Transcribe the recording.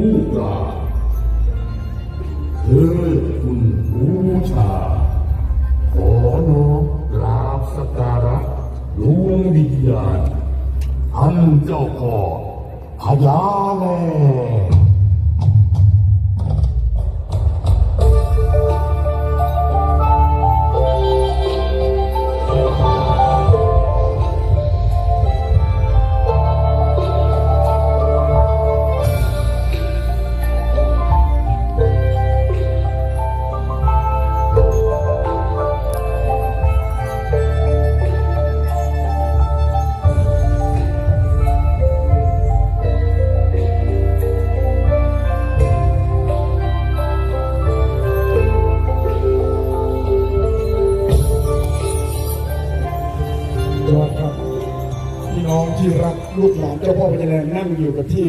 สู้ผู้กล้าเธอคุณบูชา ขอน้อมกราบสกการะดวงวิญญาณอันเจ้าพ่อพญาแม่ ยอดครับ พี่น้องที่รักลูกหลานเจ้าพ่อพญาแลนนั่งอยู่กับที่